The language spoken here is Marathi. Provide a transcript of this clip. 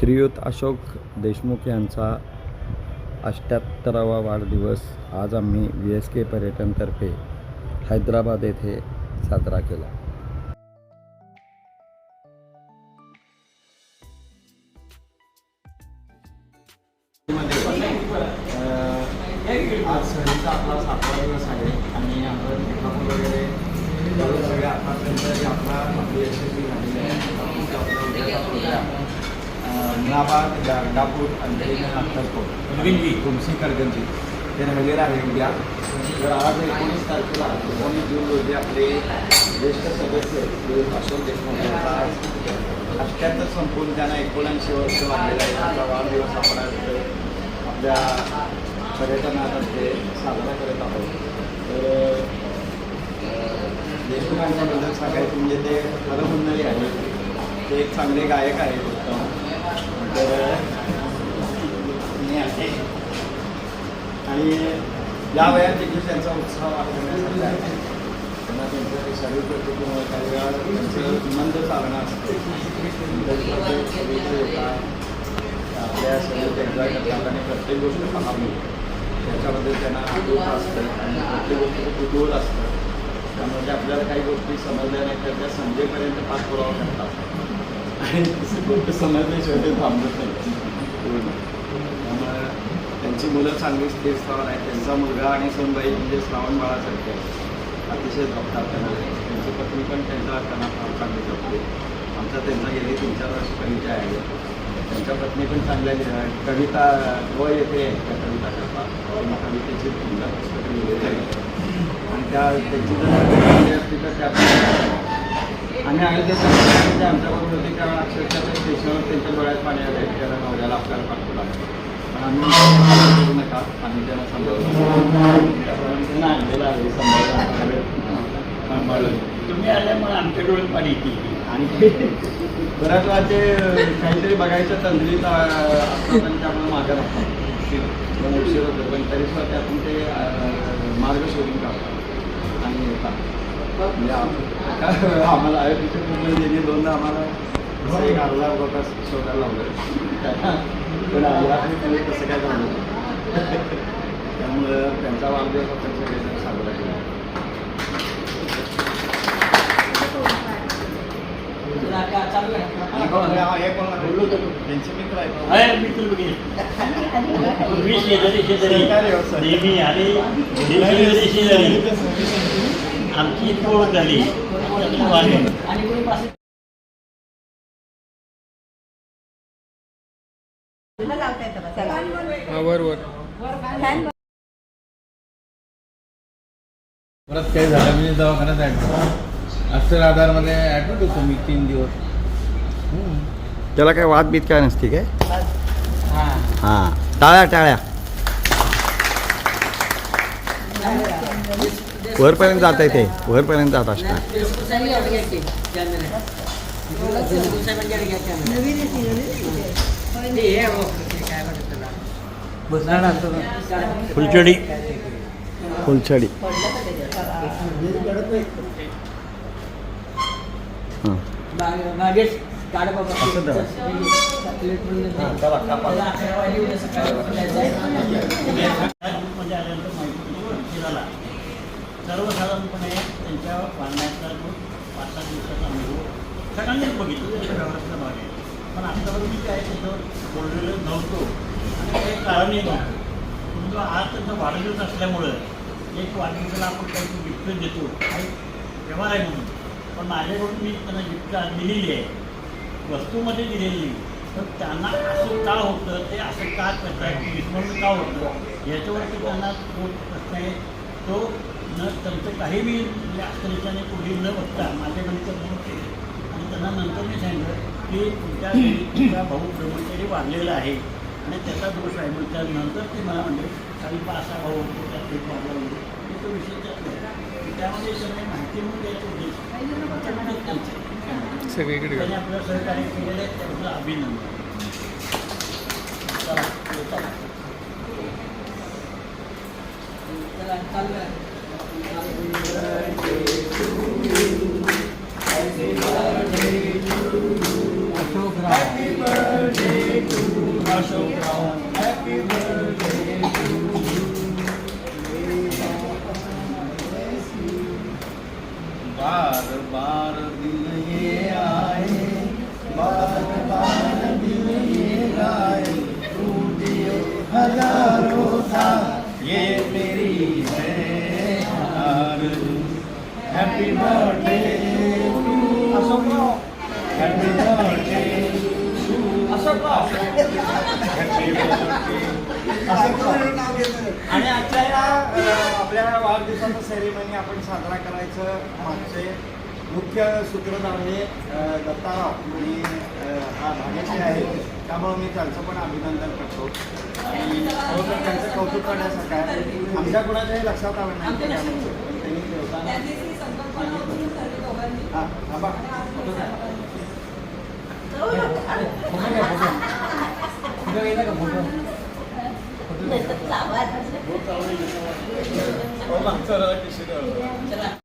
श्रीयुत अशोक देशमुख यांचा अष्ट्याहत्तरावा वाढदिवस आज आम्ही व्ही एस के पर्यटनतर्फे हैदराबाद येथे साजरा केला. आज सहलीचा आपला सातवा दिवस आहे आणि आपण ठिकाण वगैरे करून सगळे आतापर्यंत आपला आपली यशस्वी झालेली आहे आपण आपला उद्याचा प्रोग्राम मुलाबाद गारडापूर अंधेरीने अक्कलकोट तुमसी करगंजी हे राहिलेलं आहे उद्या तर आज एकोणीस तारखेला एकोणीस जून रोजी आपले ज्येष्ठ सदस्य श्री अशोक देशमुख यांचा अष्ट्याहत्तर संपून त्यांना एकोणऐंशी वर्ष वाढलेलं आहे. त्यांचा वाढदिवस आपण आपल्या पर्यटनातर्फे साजरा करत आहोत. तर देशमुखांच्याबद्दल सांगायचं म्हणजे ते खरं आहेत. ते एक चांगले गायक आहेत. उत्तम आणि या वयात देखील त्यांचा उत्साह वाढवण्यासाठी आहे. त्यांना त्यांचं ते शरीर प्रकृतीमुळे काही वेळा त्यांचं मंद चालणं असतं. आपल्या सगळं एन्जॉय करतात आणि प्रत्येक गोष्ट पाहावी. त्याच्याबद्दल त्यांना आदूर असतं आणि प्रत्येक गोष्टीचं कुतूहल असतं. त्यामुळे आपल्याला काही गोष्टी समजल्या नाही तर त्या संजयपर्यंत पाठपुरावा करतात. आणि तसं गोष्ट समजल्याशिवाय ते थांबत नाही त्यामुळे त्यांची मुलं चांगली स्थिर स्थावर आहेत त्यांचा मुलगा आणि सोनबाई म्हणजे श्रावण बाळासारखे अतिशय जपतात त्यांना त्यांची पत्नी पण त्यांचा त्यांना फार चांगली जपते आमचा त्यांचा गेली तीन चार वर्ष परिचय आहे त्यांच्या पत्नी पण चांगल्या कविता व येते त्या कविता करतात त्यांनी कवितेची सुंदर पुस्तकं लिहिलेली आहेत आणि त्या त्यांची जर कविता तर त्या आम्ही ते ते आमच्याबरोबर होते त्यावेळेला अक्षरशः स्टेशनवर त्यांच्या डोळ्यात पाणी आले त्याला नवऱ्याला आपल्याला पाठवू लागलं पण आम्ही करू नका आम्ही त्यांना समजावलं आणलेलं आहे सांभाळलं तुम्ही आल्यामुळे आमच्या डोळ्यात पाणी येते. आणि बऱ्याच वेळा ते काहीतरी बघायचं तंद्रीत असतात आणि त्यामुळे मागं राहतात पण उशीर होतो पण तरी सुद्धा त्यातून ते मार्ग शोधून काढतात आणि येतात आम्हाला आयोजित दोनदा आम्हाला एक अर्धा लोक शोधायला लावलं पण आम्हाला तसं काय झालं. त्यामुळं त्यांचा वाढदिवस सगळेजण साजरा केला? त्यांचे मित्र आणि आमची इतकी ओळख झाली. परत काही झालं म्हणजे दवाखान्यात ॲडमिट अक्षर आधारमध्ये ॲडमिट होतो मी तीन दिवस. त्याला काय वादबीत काय नसते काय? हां. टाळ्या टाळ्या. वरपर्यंत जात आहे ते वरपर्यंत जात असणार. फुलचडी. फुलछडी हां. सर्वसाधारणपणे त्यांच्या वाढण्याचा जो पाच सात दिवसाचा अनुभव सगळ्यांनीच बघितलं व्यवहारातला भाग आहे. पण आत्तापर्यंत मी काय त्याच्यावर बोललेलं नव्हतो. आणि काही कारणही नव्हतं. परंतु आज त्यांचा वाढदिवस असल्यामुळं एक वाढदिवसाला आपण काही गिफ्ट देतो. काही व्यवहार आहे म्हणून. पण माझ्याकडून मी त्यांना गिफ्ट दिलेली आहे. वस्तूमध्ये दिलेली तर त्यांना असं का होतं? ते असं का करतात विस्मरण का होतं? याच्यावरती त्यांना तो प्रश्न आहे. तो न त्यांचं काही मी म्हणजे अष्टरीच्याने पुढे न बघता माझ्याकडे तर नव्हते आणि त्यांना नंतर मी सांगितलं की तुमच्या तुमचा भाऊ ब्रह्मचारी वाढलेला आहे. आणि त्याचा दोष आहे. मग त्यानंतर ते मला म्हणजे काही असा भाऊ होतो त्यात एक वाढला म्हणजे मी तो विषय त्यात नाही. त्यामध्ये सगळी माहिती म्हणून द्यायची उद्देश. सगळीकडे त्यांनी आपलं सहकार्य केलेलं आहे. त्याबद्दल अभिनंदन. चला, येतो. अशोक राव अशोकराव हॅपी बर्थडे बार बार हैप्पी बर्थडे हॅपी बर्थडे आणि आजच्या या आपल्या वाढदिवसाचं सेरेमनी आपण साजरा करायचं मागचे मुख्य सूत्रधार हे दत्ताराव आणि अ, हा भाग्यश्री आहे त्यामुळे मी त्यांचं पण अभिनंदन करतो. आणि खरोखर त्यांचं कौतुक करण्यासारखं आहे. आमच्या कुणाच्याही लक्षात आलं नाही की त्यामुळे. पण त्यांनी ठेवताना हां थांबा फोटो घ्या. फोटो घ्या फोटो फोटो घ्यायचा का फोटो हो, मागचा जरा टिश्यू ठेवा.